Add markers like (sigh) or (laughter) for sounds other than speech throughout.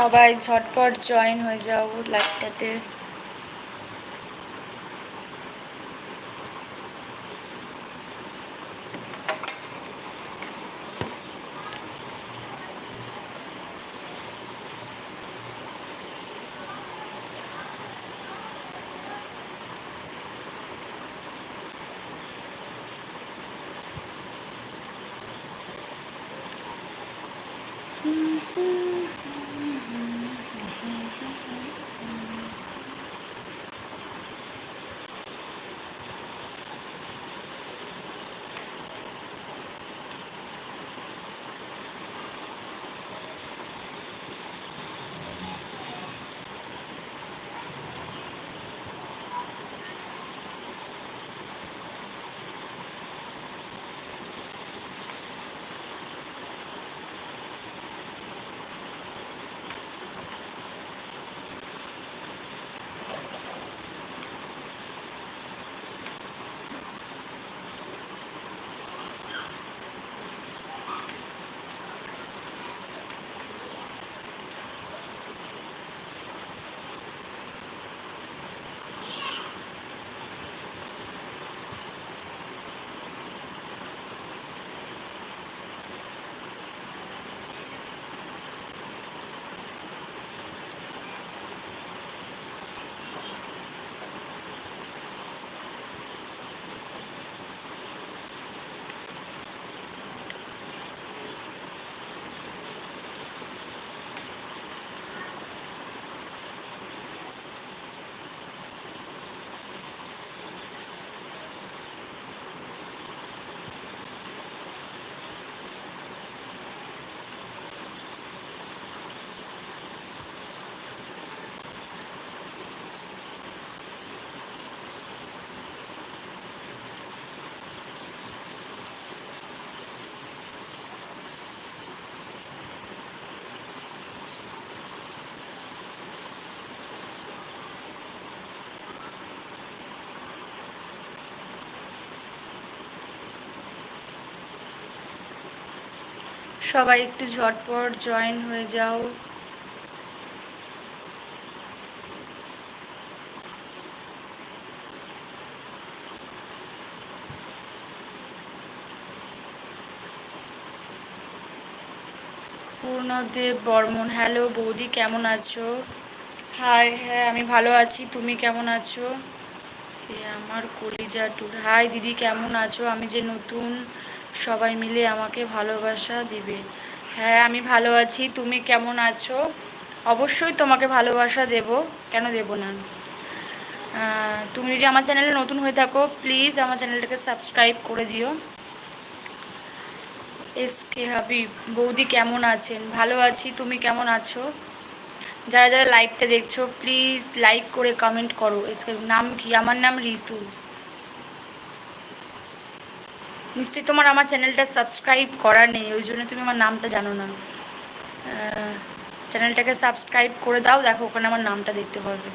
সবাই ঝটপট জয়েন হয়ে যাও লাইভটাতে সবাই একটু ঝটপট জয়েন হয়ে যাও। পূর্ণদেব বর্মন হ্যালো বৌদি, কেমন আছো? হাই হ্যাঁ আমি ভালো আছি। তুমি কেমন আছো? আমার কলিজা টুর হাই দিদি, কেমন আছো? আমি যে নতুন সবাই মিলে আমাকে ভালোবাসা দিবে। হ্যাঁ আমি ভালো আছি, তুমি কেমন আছো? অবশ্যই তোমাকে ভালোবাসা দেব। কেন দেব না? তুমি যদি আমার চ্যানেলে নতুন হয়ে থাকো প্লিজ আমার চ্যানেলটাকে সাবস্ক্রাইব করে দিও। এস কে হাবিব, বৌদি কেমন আছেন? ভালো আছি, তুমি কেমন আছো? যারা যারা লাইভটা দেখছ প্লিজ লাইক করে কমেন্ট করো। এসকে নাম কি? আমার নাম ঋতু। নিশ্চয়ই তোমার আমার চ্যানেলটা সাবস্ক্রাইব করা নেই, ওই জন্য তুমি আমার নামটা জানো না। চ্যানেলটাকে সাবস্ক্রাইব করে দাও, দেখো ওখানে আমার নামটা দেখতে পারবে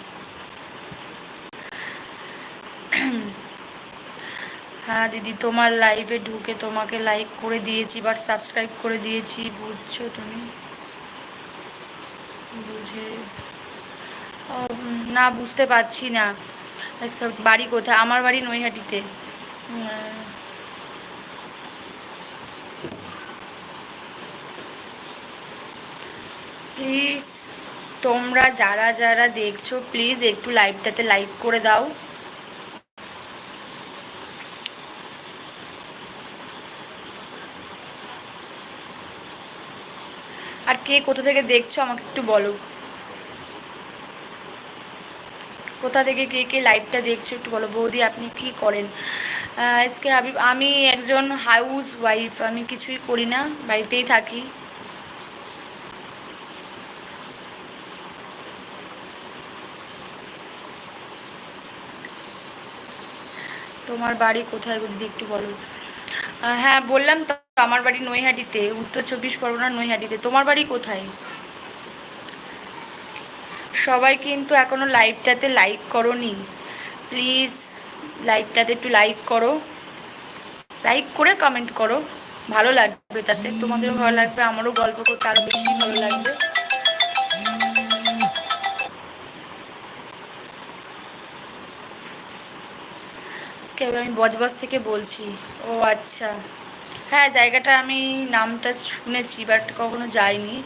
হ্যাঁ দিদি, তোমার লাইভে ঢুকে তোমাকে লাইক করে দিয়েছি বাট সাবস্ক্রাইব করে দিয়েছি, বুঝছ তুমি? বুঝে না, বুঝতে পারছি না। বাড়ি কোথায়? আমার বাড়ি নৈহাটিতে। প্লিজ তোমরা যারা যারা দেখছ প্লিজ একটু লাইভটাতে লাইক করে দাও। আর কে কোথা থেকে দেখছ, আমাকে একটু বলো। কোথা থেকে কে কে লাইভটা দেখছ, একটু বলো। বৌদি, আপনি কি করেন? হাবিব আমি একজন হাউস ওয়াইফ আমি কিছুই করি না, বাড়িতেই থাকি। তোমার বাড়ি কোথায় দিদি একটু বলো। হ্যাঁ বললাম তো আমার বাড়ি নৈহাটিতে, উত্তর চব্বিশ পরগনার নৈহাটিতে। তোমার বাড়ি কোথায়? সবাই কিন্তু এখনও লাইভটাতে লাইক করো নি প্লিজ লাইভটাতে একটু লাইক করো। লাইক করে কমেন্ট করো। ভালো লাগবে তাতে। তোমাদেরও ভালো লাগবে, আমারও গল্প করতে আরও বেশি ভালো লাগবে। কে আমি বজবজ থেকে বলছি। ও আচ্ছা। হ্যাঁ জায়গাটা আমি নামটা শুনেছি বাট কখনো যাইনি।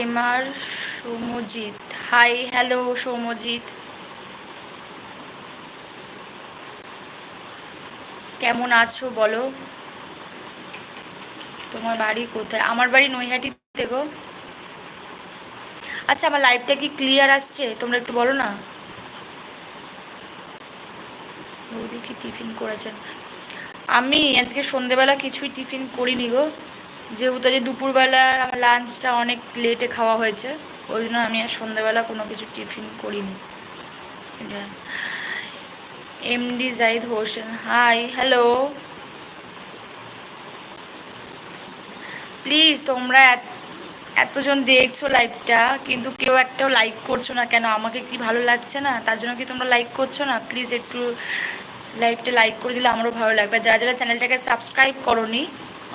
MR Soumajit. Hi hello Soumajit. কেমন আছো বলো? তোমার বাড়ি কোথায়? আমার বাড়ি নৈহাটিতে গো। আচ্ছা আমার লাইফটা কি ক্লিয়ার আসছে? তোমরা একটু বলো না। বৌদি কি টিফিন করেছেন? আমি আজকে সন্ধেবেলা কিছুই টিফিন করিনি গো। যেহেতু যে দুপুরবেলা আমার লাঞ্চটা অনেক লেটে খাওয়া হয়েছে, ওই জন্য আমি আর সন্ধেবেলা কোনো কিছু টিফিন করিনি। MD Zahid Hossain hi hello please, তোমরা এতজন দেখছ লাইভটা, কিন্তু কেউ একটাও লাইক করছ না কেন? আমাকে কি ভালো লাগছে না? তার জন্য কি তোমরা লাইক করছ না? প্লিজ একটু লাইভটা লাইক করে দিলে আমারও ভালো লাগবে। যারা যারা চ্যানেলটাকে সাবস্ক্রাইব করনি,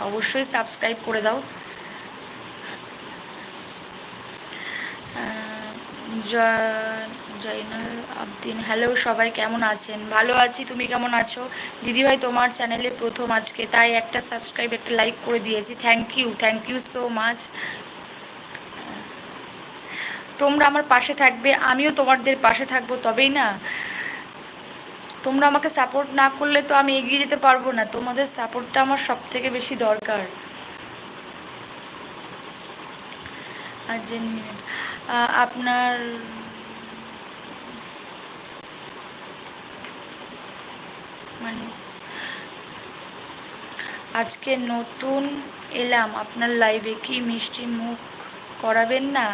অবশ্যই সাবস্ক্রাইব করে দাও। জয়নাল আবদিন। হ্যালো সবাই কেমন আছেন? ভালো আছি, তুমি কেমন আছো? দিদিভাই, তোমার চ্যানেলে প্রথম আজকে, তাই একটা সাবস্ক্রাইব একটা লাইক করে দিয়েছি। Thank you thank you so much তোমরা আমার পাশে থাকবে, আমিও তোমাদের পাশে থাকব, তবেই না? তোমরা আমাকে সাপোর্ট না করলে তো আমি এগিয়ে যেতে পারব না। তোমাদের সাপোর্টটা আমার সব থেকে বেশি দরকার। আর আপনার মানে। আজকে নতুন এলাম, আপনার লাইভে কি মিষ্টি মুখ করাবেন না?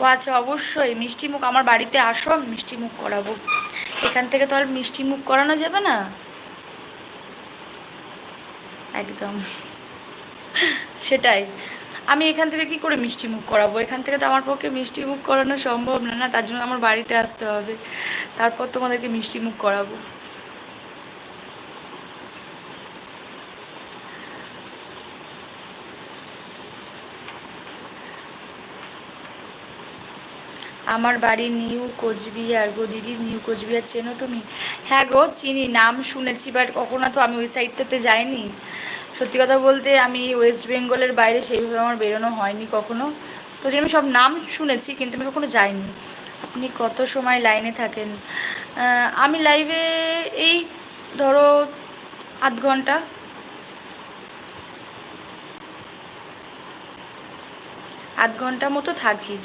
ও আচ্ছা অবশ্যই, মিষ্টি মুখ আমার বাড়িতে আসো, আমি মিষ্টি মুখ করাবো। এখান থেকে তো আর মিষ্টি মুখ করানো যাবে না? একদম। সেটাই। আমি এখান থেকে কি করে মিষ্টি মুখ করাবো? এখান থেকে তো আমার পক্ষে মিষ্টি মুখ করানো সম্ভব না না, তার জন্য আমার বাড়িতে আসতে হবে। তারপর তোমাদেরকে মিষ্টি মুখ করাবো। আমার বাড়ি নিউ কোচবিহার। গো দিদি, নিউ কোচবিহার চেনো তুমি? হ্যাঁ গো, চিনি, নাম শুনেছি বাট কখনো তো আমি ওই সাইডটাতে যাইনি। সত্যি কথা বলতে আমি ওয়েস্ট বেঙ্গলের বাইরে সেইভাবে আমার বেরোনো হয়নি কখনো। তো আমি সব নাম শুনেছি, কিন্তু আমি কখনো যাইনি। আপনি কত সময় লাইনে থাকেন? আমি লাইভে এই ধরো আধ ঘণ্টা। আধ ঘণ্টা মতো থাকি।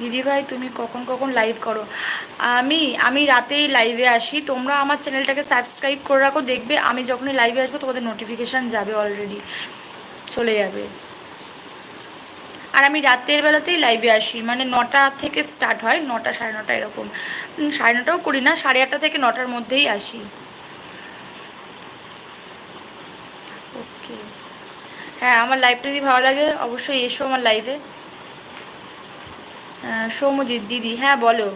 দিদিভাই, তুমি কখন কখন লাইভ করো? আমি আমি রাতেই লাইভে আসি। তোমরা আমার চ্যানেলটাকে সাবস্ক্রাইব করে রাখো। দেখবে আমি যখনই লাইভে আসব, তোমাদের নোটিফিকেশান যাবে অলরেডি চলে যাবে। আর আমি রাতের বেলাতেই লাইভে আসি। মানে নটা থেকে স্টার্ট হয়, নটা সাড়ে নটা এরকম। সাড়ে নটাও করি না, সাড়ে আটটা থেকে নটার মধ্যেই আসি। ওকে হ্যাঁ আমার লাইভটা যদি ভালো লাগে, অবশ্যই এসো আমার লাইভে সৌমজিৎ দিদি হ্যাঁ বলো।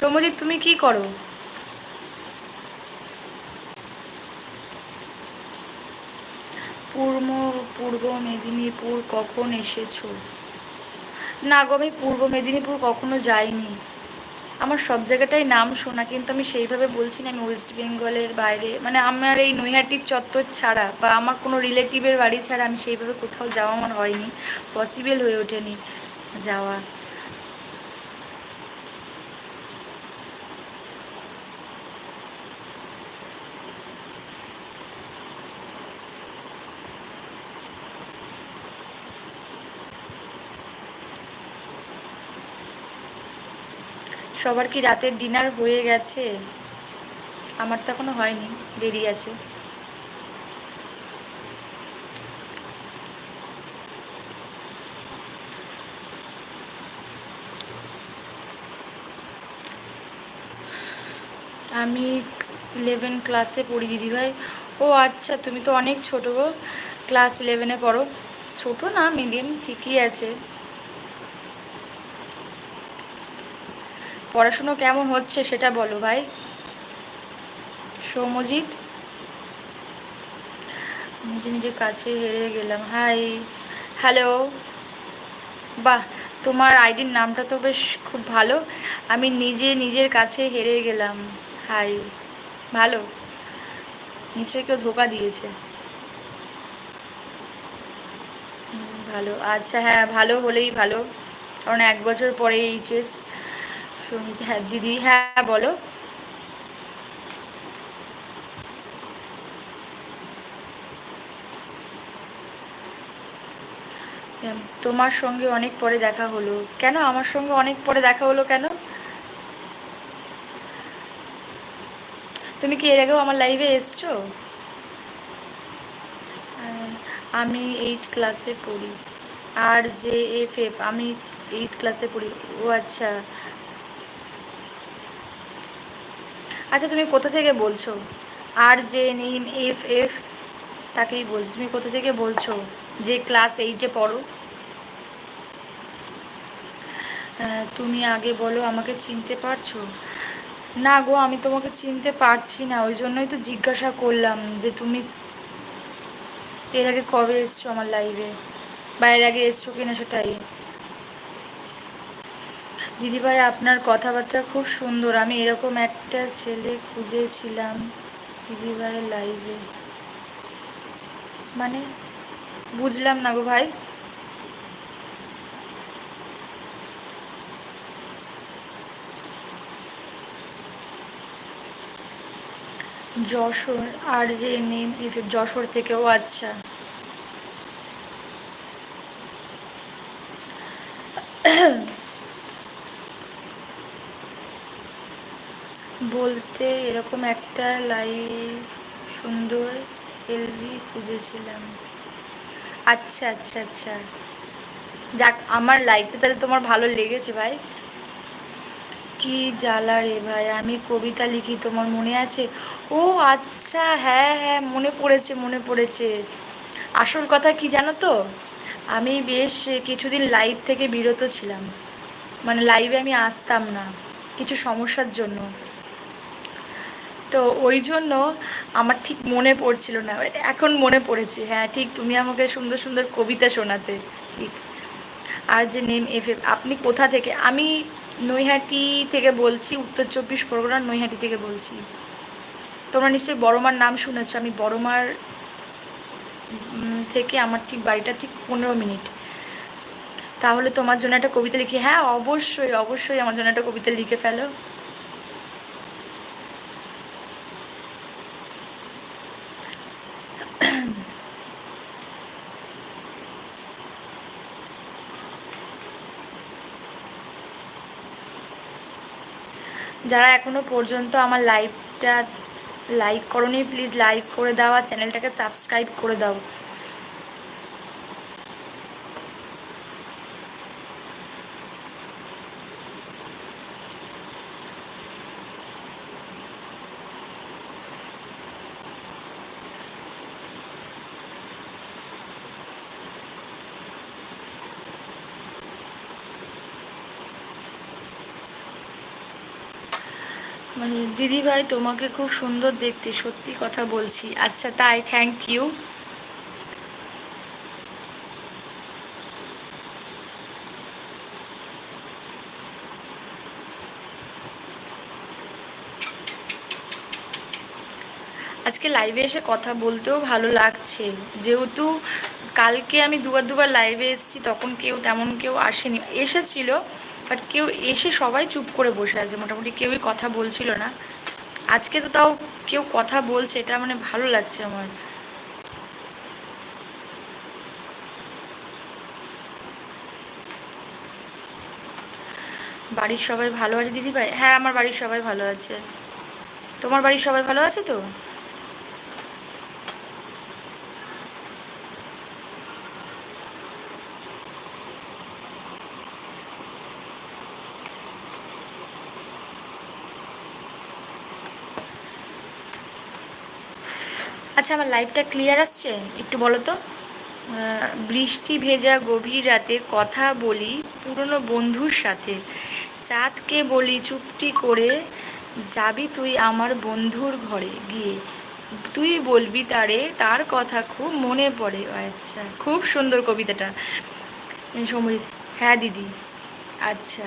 সৌমজিৎ তুমি কি করো? পূর্ব পূর্ব মেদিনীপুর কখন এসেছ? না গো, আমি পূর্ব মেদিনীপুর কখনো যাইনি। আমার সব জায়গাটাই নাম শোনা, কিন্তু আমি সেইভাবে বলছি না আমি ওয়েস্ট বেঙ্গলের বাইরে। মানে আমার এই নৈহাটির চত্বর ছাড়া বা আমার কোনো রিলেটিভের বাড়ি ছাড়া আমি সেইভাবে কোথাও যাওয়া আমার হয়নি পসিবল হয়ে ওঠেনি যাওয়া। সবার কি রাতের ডিনার হয়ে গেছে? আমার তো এখনও হয়নি, দেরি আছে। আমি ইলেভেন ক্লাসে পড়ি, দিদিভাই। ও আচ্ছা তুমি তো অনেক ছোটো গো। ক্লাস ইলেভেনে পড়ো। ছোটো না মিডিয়াম ঠিকই আছে। পড়াশুনো কেমন হচ্ছে সেটা বলো ভাই? সৌমজিৎ নিজে নিজের কাছে হেরে গেলাম। হাই। হ্যালো। বাহ, তোমার আইডির নামটা তো বেশ খুব ভালো। আমি নিজে নিজের কাছে হেরে গেলাম। হাই। ভালো। নিশ্চয়ই কেউ ধোকা দিয়েছে। ভালো। আচ্ছা হ্যাঁ ভালো হলেই ভালো। কারণ এক বছর পরে এইচএস হ্যাঁ দিদি হ্যাঁ বলো। তোমার সঙ্গে অনেক পরে দেখা হলো। কেন? আমার সঙ্গে অনেক পরে দেখা হলো কেন? তুমি কি এর আগেও আমার লাইভে এসছো? আমি এইট ক্লাসে পড়ি। আর জে এফ এফ আমি এইট ক্লাসে পড়ি। ও আচ্ছা। আচ্ছা তুমি কোথা থেকে বলছো? আর যে নেম এফ এফ, তাকেই বলছি। তুমি কোথা থেকে বলছো যে ক্লাস এইটে পড়ো? তুমি আগে বলো, আমাকে চিনতে পারছ? না গো, আমি তোমাকে চিনতে পারছি না। ওই জন্যই তো জিজ্ঞাসা করলাম যে তুমি এর আগে কবে এসছো আমার লাইভে বা এর আগে এসছো কিনা সেটাই। দিদিভাই, আপনার কথাবার্তা খুব সুন্দর। আমি এরকম একটা ছেলে খুঁজেছিলাম দিদিভাইয়ের লাইভে মানে বুঝলাম না গো ভাই। যশোর আর যে নেম যশোর থেকে, ও আচ্ছা। বলতে এরকম একটা লাইভ সুন্দর এলবি খুঁজেছিলাম। আচ্ছা আচ্ছা আচ্ছা। যাক, আমার লাইভটা তাহলে তোমার ভালো লেগেছে ভাই। কি জ্বালা রে ভাই, আমি কবিতা লিখি, তোমার মনে আছে? ও আচ্ছা হ্যাঁ হ্যাঁ মনে পড়েছে মনে পড়েছে। আসল কথা কি জানো তো? আমি বেশ কিছুদিন লাইভ থেকে বিরত ছিলাম। মানে লাইভে আমি আসতাম না, কিছু সমস্যার জন্য। তো ওই জন্য আমার ঠিক মনে পড়ছিল না। এখন মনে পড়েছে হ্যাঁ ঠিক তুমি আমাকে সুন্দর সুন্দর কবিতা শোনাতে, ঠিক। আর যে নেম এফ এফ আপনি কোথা থেকে, আমি নৈহাটি থেকে বলছি, উত্তর চব্বিশ পরগনার নৈহাটি থেকে বলছি। তোমরা নিশ্চয়ই বড়মার নাম শুনেছ, আমি বড়মার থেকে আমার ঠিক বাড়িটা ঠিক পনেরো মিনিট। তাহলে তোমার জন্য একটা কবিতা লিখি হ্যাঁ অবশ্যই অবশ্যই আমার জন্য একটা কবিতা লিখে ফেলো। যারা এখনও পর্যন্ত আমার লাইভটা লাইক করনি প্লিজ লাইক করে দাও আর চ্যানেলটাকে সাবস্ক্রাইব করে দাও। মানে দিদি ভাই তোমাকে খুব সুন্দর দেখতে, সত্যি কথা বলছি। আচ্ছা তাই থ্যাংক ইউ আজকে লাইভে এসে কথা বলতেও ভালো লাগছে। যেহেতু কালকে আমি দুবার দুবার লাইভে এসেছি, তখন কেউ তেমন কেউ আসেনি। এসেছিল বাট কেউ এসে সবাই চুপ করে বসে আছে, মোটামুটি কেউই কথা বলছিল না। আজকে তো তাও কেউ কথা বলছে, এটা মানে ভালো লাগছে আমার। বাড়ির সবাই ভালো আছে, দিদিভাই? হ্যাঁ আমার বাড়ির সবাই ভালো আছে। তোমার বাড়ির সবাই ভালো আছে তো? আচ্ছা আমার লাইভটা ক্লিয়ার আসছে? একটু বলো তো। বৃষ্টি ভেজা গভীর রাতে কথা বলি পুরনো বন্ধুর সাথে। চাঁদকে বলি, চুপটি করে যাবি তুই আমার বন্ধুর ঘরে গিয়ে। তুই বলবি তারে, তার কথা খুব মনে পড়ে। আচ্ছা খুব সুন্দর কবিতাটা। সমজিৎ হ্যাঁ দিদি। আচ্ছা।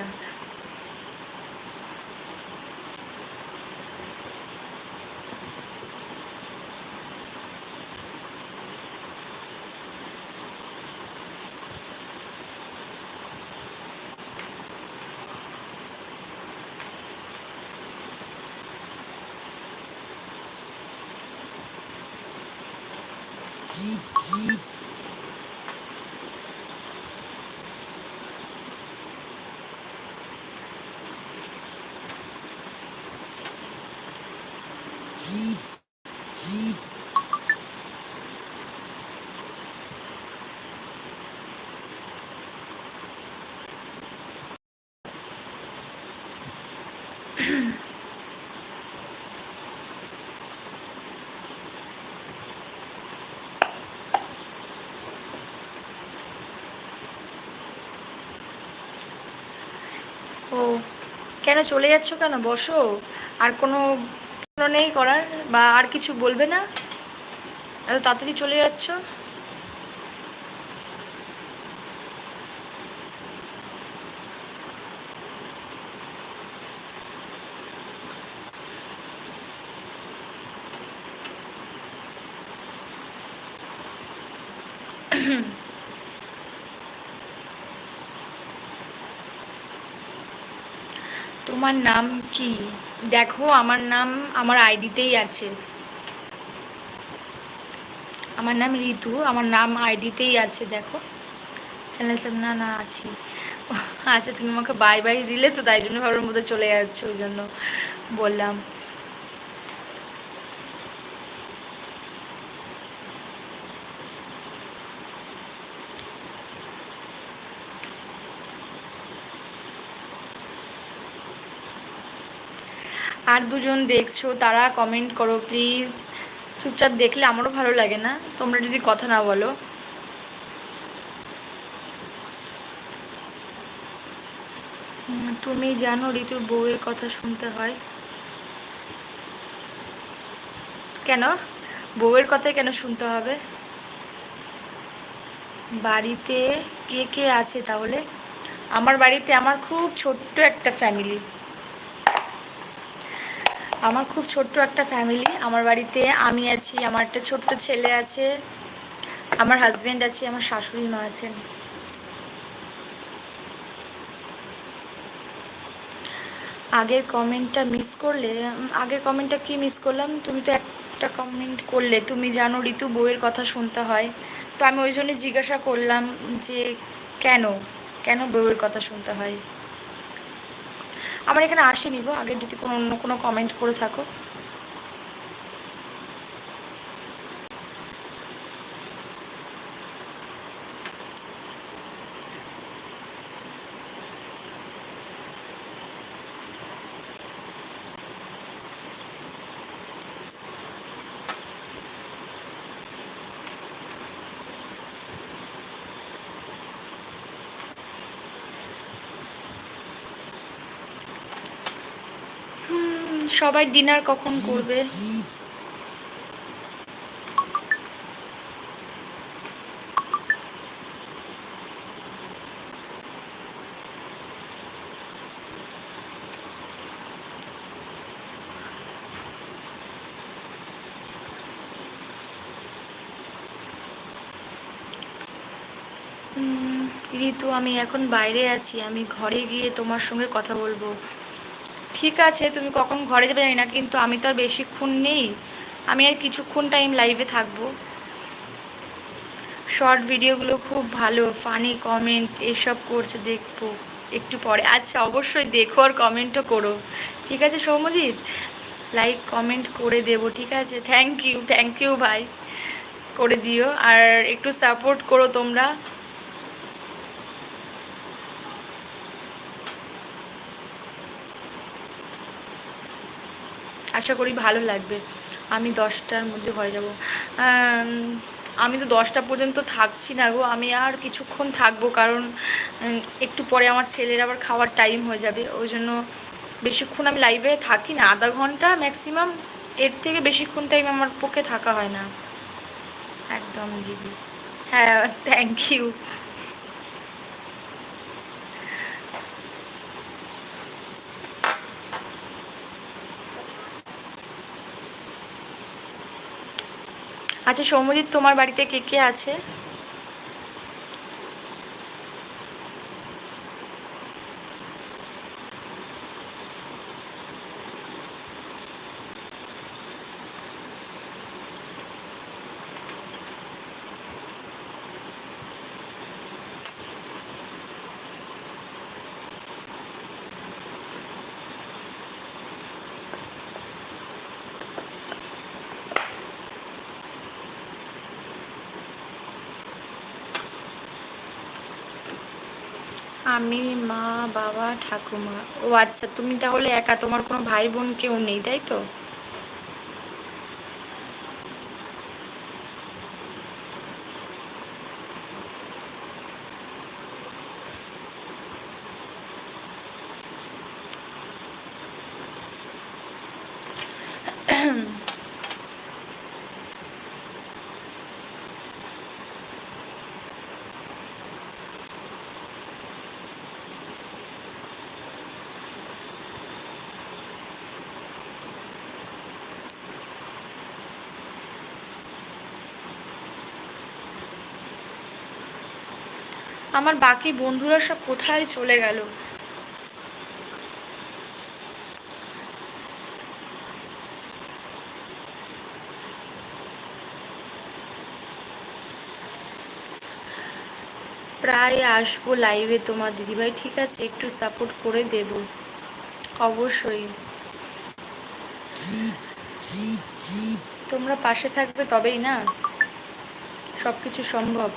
ও কেন চলে যাচ্ছ কেন? বসো। আর কোনো নেই করার বা আর কিছু বলবে না? এত তাড়াতাড়ি চলে যাচ্ছ? তোমার নাম কি? দেখো, আমার নাম আমার আইডিতেই আছে। আমার নাম ঋতু, আমার নাম আইডিতেই আছে, দেখো। চ্যানেল সামনে না না, আছি। আচ্ছা তুমি আমাকে বাই বাই দিলে তো তাই জন্য ভাবলাম মধ্যে চলে যাচ্ছে, ওই জন্য বললাম। আর দুজন দেখছ, তারা কমেন্ট করো প্লিজ চুপচাপ দেখলে আমারও ভালো লাগে না, তোমরা যদি কথা না বলো। তুমি জানো ঋতুর বউয়ের কথা শুনতে হয়। কেন? বউয়ের কথাই কেন শুনতে হবে? বাড়িতে কে কে আছে তাহলে? আমার বাড়িতে আমার খুব ছোট্ট একটা ফ্যামিলি আমার খুব ছোট্ট একটা ফ্যামিলি আমার বাড়িতে আমি আছি, আমার একটা ছোট্ট ছেলে আছে, আমার হাজবেন্ড আছে, আমার শাশুড়ি মা আছেন। আগের কমেন্টটা মিস করলে আগের কমেন্টটা কি মিস করলাম? তুমি তো একটা কমেন্ট করলে, তুমি জানো ঋতু বইয়ের কথা শুনতে হয়। তো আমি ওই জন্য জিজ্ঞাসা করলাম যে কেন? কেন বইয়ের কথা শুনতে হয়? আমার এখানে আসেনি গো আগে যদি কোনো অন্য কোনো কমেন্ট করে থাকো হুম, সবাই ডিনার কখন করবে? ঋতু, আমি এখন বাইরে আছি। আমি ঘরে গিয়ে তোমার সঙ্গে কথা বলব। ঠিক আছে, তুমি কখন ঘরে যাবে জানি না, কিন্তু আমি তো আর বেশিক্ষণ নেই। আমি আর কিছুক্ষণ টাইম লাইভে থাকব। শর্ট ভিডিওগুলো খুব ভালো ফানি কমেন্ট এসব করছে, দেখব একটু পরে। আচ্ছা অবশ্যই দেখো আর কমেন্টও করো। ঠিক আছে সৌমজিৎ লাইক কমেন্ট করে দেবো, ঠিক আছে? থ্যাংক ইউ থ্যাংক ইউ ভাই করে দিও। আর একটু সাপোর্ট করো তোমরা। আশা করি ভালো লাগবে। আমি দশটার মধ্যে ঘরে যাব। আমি তো দশটা পর্যন্ত থাকছি না গো। আমি আর কিছুক্ষণ থাকব কারণ একটু পরে আমার ছেলের আবার খাওয়ার টাইম হয়ে যাবে। ওই জন্য বেশিক্ষণ আমি লাইভে থাকি না। আধা ঘণ্টা ম্যাক্সিমাম এর থেকে বেশিক্ষণ টাইম আমার পক্ষে থাকা হয় না। একদম দিদি। হ্যাঁ থ্যাংক ইউ আচ্ছা সৌম্যজিৎ তোমার বাড়িতে কে কে আছে আমি মা বাবা ঠাকুমা। ও আচ্ছা তুমি তাহলে একা তোমার কোনো ভাই বোন কেউ নেই তাই তো? আমার বাকি বন্ধুরা সব কোথায় চলে গেল? প্রায় আসব লাইভে তোমার দিদিভাই, ঠিক আছে? একটু সাপোর্ট করে দেব। অবশ্যই। তোমরা পাশে থাকবে তবেই না? সব কিছু সম্ভব।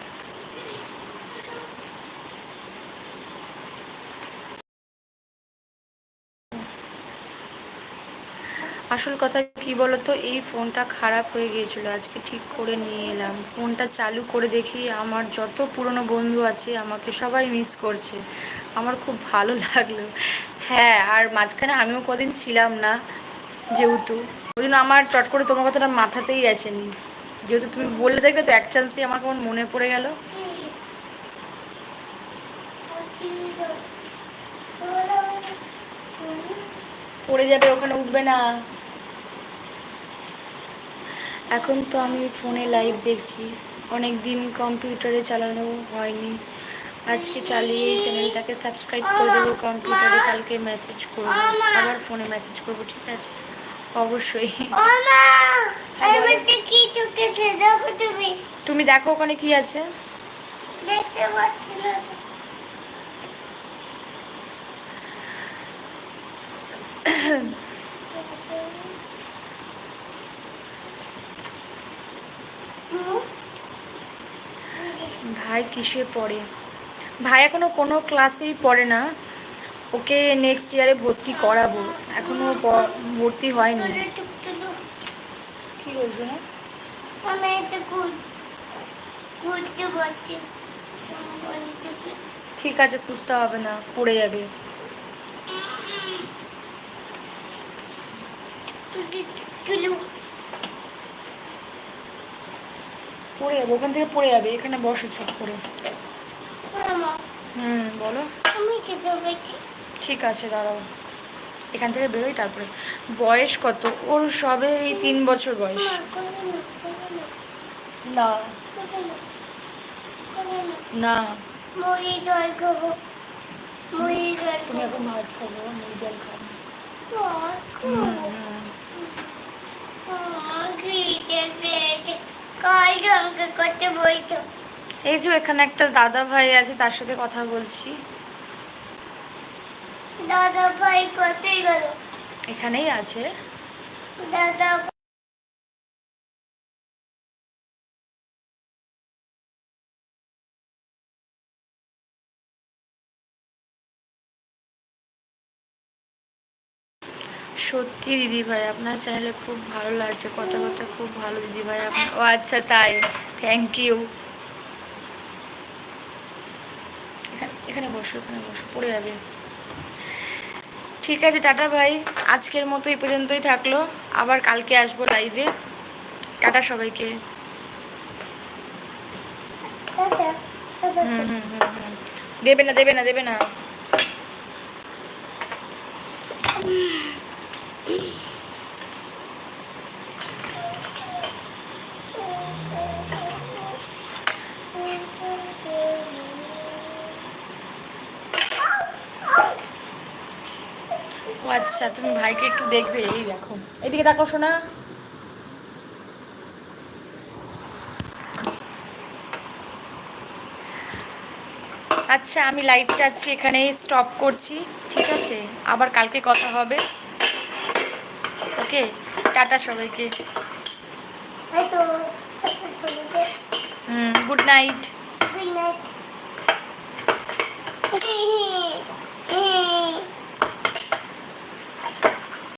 আসল কথা কি বলতো? এই ফোনটা খারাপ হয়ে গিয়েছিল, আজকে ঠিক করে নিয়ে এলাম। ফোনটা চালু করে দেখি আমার যত পুরনো বন্ধু আছে, আমাকে সবাই মিস করছে। আমার খুব ভালো লাগল। হ্যাঁ আর মাঝখানে আমিও কদিন ছিলাম না, যেহেতু। ওই জন্য আমার চট করে তোমার কথাটা মাথাতেই আসেনি। যেহেতু তুমি বললে দেখবে তো, এক চান্সই আমার কেমন মনে পড়ে গেল। পড়ে যাবে, ওখানে উঠবে না। এখন তো আমি ফোনে লাইভ দেখছি। অনেক দিন কম্পিউটারে চালানো হয়নি। আজকে চালিয়ে এই চ্যানেলটাকে সাবস্ক্রাইব করে দেবো কম্পিউটারে কালকে মেসেজ করব। আবার ফোনে মেসেজ করব ঠিক আছে? অবশ্যই। তুমি দেখো ওখানে কি আছে? দেখতে পাচ্ছি না। ভাই কিসে পড়ে? ভাই এখনও কোনো ক্লাসেই পড়ে না। ওকে নেক্সট ইয়ারে ভর্তি করাবো। এখনও ভর্তি হয়নি। ঠিক আছে, খুঁজতে হবে না, পড়ে যাবে। পড়ে যাবে ওখান থেকে পড়ে যাবে এখানে বসো চুপ করে। হুম বলো। ঠিক আছে দাঁড়াও। এখান থেকে বেরোই তারপরে। বয়স কত? ওর সবে এই তিন বছর বয়স। না। না। মুড়ি জল খাব মুড়ি জল তুমি খাব। এখন ভাত খাব মুড়ি জল খাব। ভাত খাব এই যে এখানে একটা দাদা ভাই আছে তার সাথে কথা বলছি। দাদা ভাই কোথায় গেল? এখানেই আছে। দাদা সত্যি দিদি ভাই? আপনার চ্যানেলে খুব ভালো লাগছে। কথাবার্তা খুব ভালো দিদি ভাই। আপনার ও আচ্ছা তাই। থ্যাংক ইউ এখানে বসো এখানে বসো। পড়ে যাবে। ঠিক আছে টাটা ভাই। আজকের মতো এই পর্যন্তই থাকল। আবার কালকে আসব লাইভে টাটা সবাইকে। দেবে না দেবে না দেবে না (laughs) ও আচ্ছা তুমি ভাইকে একটু দেখবে এই দেখো। এদিকে দেখো শোনা আচ্ছা আমি লাইভটা আজকে এখানেই স্টপ করছি ঠিক আছে? আবার কালকে কথা হবে। ওকে টাটা সবাইকে। হুম গুড নাইট